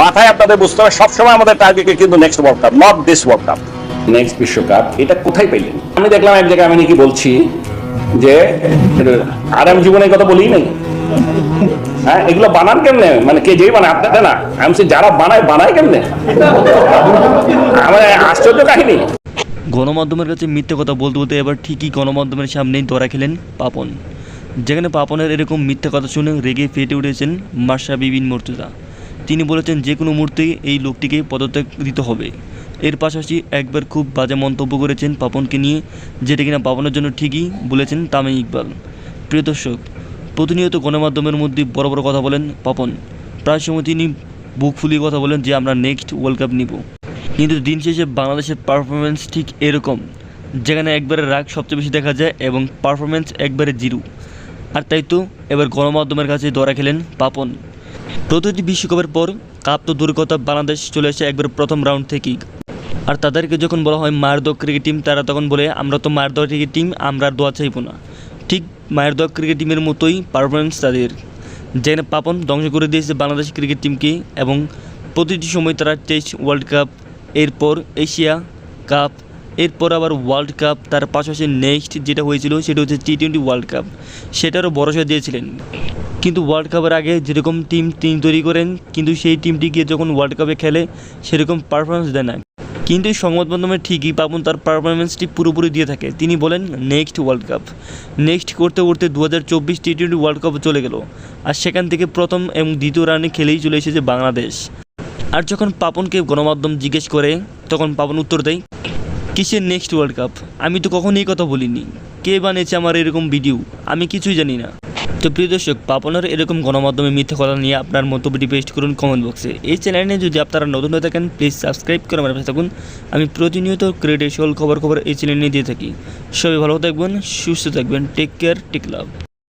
মাথায় আপনাদের বুঝতে হবে সবসময় আমাদের টার্গেট কিন্তু next world cup not this world cup next বিশ্বকাপ এটা কোথায় পেলেন? আমি দেখলাম এক জায়গায় আমি নাকি বলছি যে আর আমি জীবনে কথা বলি নাই। হ্যাঁ এগুলো বানান কেমনে? মানে কে যেই বানায় আপনারা না? আমি যারা বানায় বানায় কেমনে? আমার আশ্চর্য কাহিনী। গণমাধ্যমের কাছে মিথ্যে কথা বলতে বলতে এবার ঠিকই গণমাধ্যমের সামনেই ধরা খেলেন পাপন। যেখানে পাপনের এরকম মিথ্যে কথা শুনে রেগে ফেটে উঠেছেন মার্শা বিবিন মর্তুজা। তিনি বলেছেন যে কোনো মুহূর্তে এই লোকটিকে পদত্যাগ দিতে হবে। এর পাশাপাশি একবার খুব বাজে মন্তব্য করেছেন পাপনকে নিয়ে, যেটা কিনা পাপনের জন্য ঠিকই বলেছেন তামিম ইকবাল। প্রিয় দর্শক, প্রতিনিয়ত গণমাধ্যমের মধ্যে বড় বড় কথা বলেন পাপন। প্রায় সময় তিনি বুক ফুলিয়ে কথা বলেন যে আমরা নেক্সট ওয়ার্ল্ড কাপ নিব। কিন্তু দিন শেষে বাংলাদেশের পারফরমেন্স ঠিক এরকম, যেখানে একবারে রাগ সবচেয়ে বেশি দেখা যায় এবং পারফরমেন্স একবারে জিরো। আর তাই তো এবার গণমাধ্যমের কাছে ধরা খেলেন পাপন। প্রতিটি বিশ্বকাপের পর কাপ তো দূর কথা, বাংলাদেশ চলে আসে একবার প্রথম রাউন্ড থেকেই। আর তাদেরকে যখন বলা হয়, মায়ের দোয়া ক্রিকেট টিম তারা তখন বলে, আমরা তো মায়ের দোয়া ক্রিকেট টিম আমরা আর দোয়া চাইব না। ঠিক মায়ের দোয়া ক্রিকেট টিমের মতোই পারফরমেন্স তাদের। যেখানে পাপন ধ্বংস করে দিয়েছে বাংলাদেশ ক্রিকেট টিমকে এবং প্রতিটি সময় তারা টেস্ট ওয়ার্ল্ড কাপ এরপর এশিয়া কাপ এরপর আবার ওয়ার্ল্ড কাপ তার পাশাপাশি নেক্সট যেটা হয়েছিল, সেটা হচ্ছে টি টোয়েন্টি ওয়ার্ল্ড কাপ সেটারও ভরসা দিয়েছিলেন। কিন্তু ওয়ার্ল্ড কাপের আগে যেরকম টিম তিনি তৈরি করেন, কিন্তু সেই টিমটি গিয়ে যখন ওয়ার্ল্ড কাপে খেলে, সেরকম পারফরমেন্স দেয় না। কিন্তু সংবাদ মাধ্যমে ঠিকই পাপন তার পারফরমেন্সটি পুরোপুরি দিয়ে থাকে। তিনি বলেন নেক্সট ওয়ার্ল্ড কাপ নেক্সট করতে করতে দু হাজার চব্বিশ টি টোয়েন্টি ওয়ার্ল্ড কাপ চলে গেল। আর সেখান থেকে প্রথম এবং দ্বিতীয় রানে খেলেই চলে এসেছে বাংলাদেশ। আর যখন পাপনকে গণমাধ্যম জিজ্ঞেস করে, তখন পাপন উত্তর দেয়, কিসের নেক্সট ওয়ার্ল্ড কাপ আমি তো কখনো এই কথা বলিনি। কে বানিয়েছে আমার এরকম ভিডিও আমি কিছুই জানি না। তো প্রিয় দর্শক, পাপনের এরকম গণমাধ্যমে মিথ্যা কথা নিয়ে আপনার মন্তব্যটি পেস্ট করুন কমেন্ট বক্সে এই চ্যানেলে যদি আপনারা নতুন হয়ে থাকেন প্লিজ সাবস্ক্রাইব করে আমার থাকুন। আমি প্রতিনিয়ত ক্রিয়েটেশল খবর খবর এই চ্যানেল নিয়ে দিয়ে থাকি। সবাই ভালো থাকবেন, সুস্থ থাকবেন। টেক কেয়ার টেক লাভ